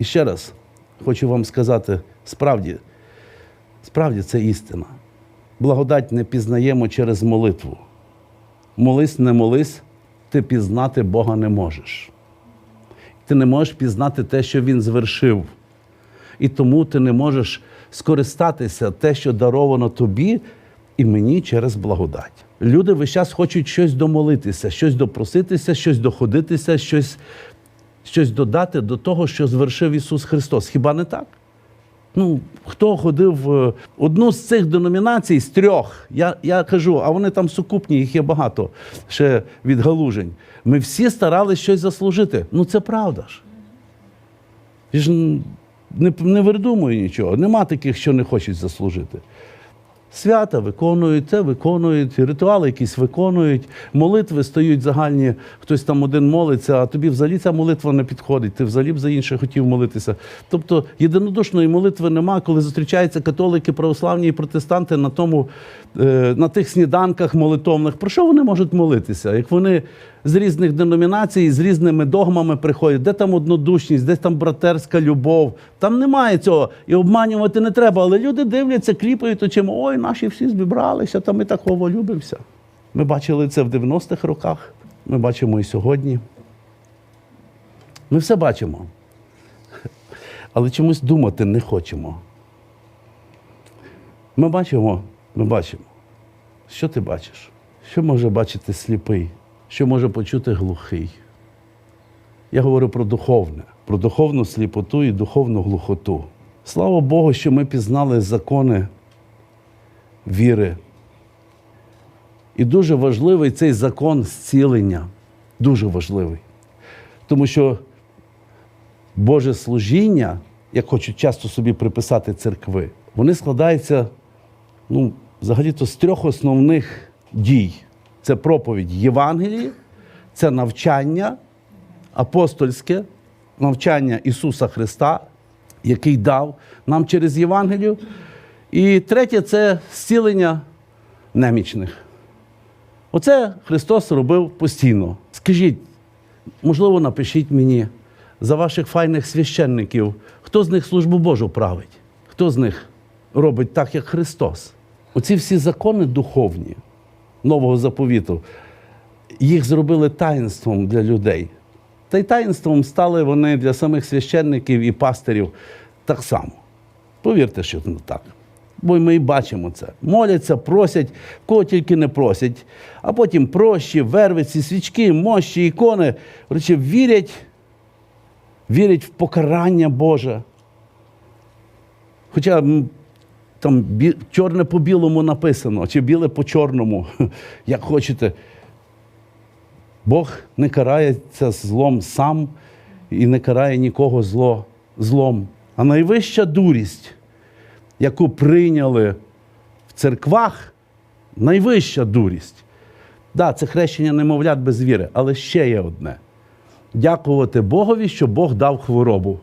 І ще раз хочу вам сказати: справді, справді це істина. Благодать не пізнаємо через молитву. Молись, не молись, ти пізнати Бога не можеш. Ти не можеш пізнати те, що Він звершив. І тому ти не можеш скористатися те, що даровано тобі і мені через благодать. Люди весь час хочуть щось домолитися, щось допроситися, щось доходитися, щось, щось додати до того, що звершив Ісус Христос. Хіба не так? Ну, хто ходив в одну з цих деномінацій з трьох, я, я кажу, а вони там сукупні, їх є багато ще від галужень. Ми всі старалися щось заслужити. Ну це правда ж. Я ж не, не видумую нічого. Нема таких, що не хочуть заслужити. Свята виконують, це виконують, ритуали якісь виконують, молитви стають загальні, хтось там один молиться, а тобі взагалі ця молитва не підходить, ти взагалі б за інше хотів молитися. Тобто єдинодушної молитви нема, коли зустрічаються католики, православні і протестанти на тому, е, на тих сніданках молитовних. Про що вони можуть молитися? Як вони з різних деномінацій, з різними догмами приходять, де там однодушність, де там братерська любов. Там немає цього. І обманювати не треба. Але люди дивляться, кліпають очима, ой, наші всі збібралися, там ми такого любимося. Ми бачили це в 90-х роках, ми бачимо і сьогодні. Ми все бачимо. Але чомусь думати не хочемо. Ми бачимо, ми бачимо. Що ти бачиш? Що може бачити сліпий? Що може почути глухий? Я говорю про духовне, про духовну сліпоту і духовну глухоту. Слава Богу, що ми пізнали закони віри. І дуже важливий цей закон зцілення. Дуже важливий. Тому що Боже служіння, як хочуть часто собі приписати церкви, вони складаються ну, взагалі-то з трьох основних дій: це проповідь Євангелії, це навчання апостольське, навчання Ісуса Христа, який дав нам через Євангелію. І третє це зцілення немічних. Оце Христос робив постійно. Скажіть, можливо, напишіть мені за ваших файних священників, хто з них службу Божу править, хто з них робить так, як Христос. Оці всі закони духовні нового заповіту, їх зробили таїнством для людей. Та й таїнством стали вони для самих священників і пастирів так само. Повірте, що це так. Бо ми і бачимо це. Моляться, просять, кого тільки не просять, а потім прощі, вервиці, свічки, мощі, ікони. Речі, вірять, вірять в покарання Боже. Хоча там бі- чорне по білому написано, чи біле по чорному, як хочете. Бог не карається злом сам і не карає нікого зло, злом. А найвища дурість, яку прийняли в церквах, найвища дурість. Да, це хрещення немовлят без віри, але ще є одне. Дякувати Богові, що Бог дав хворобу.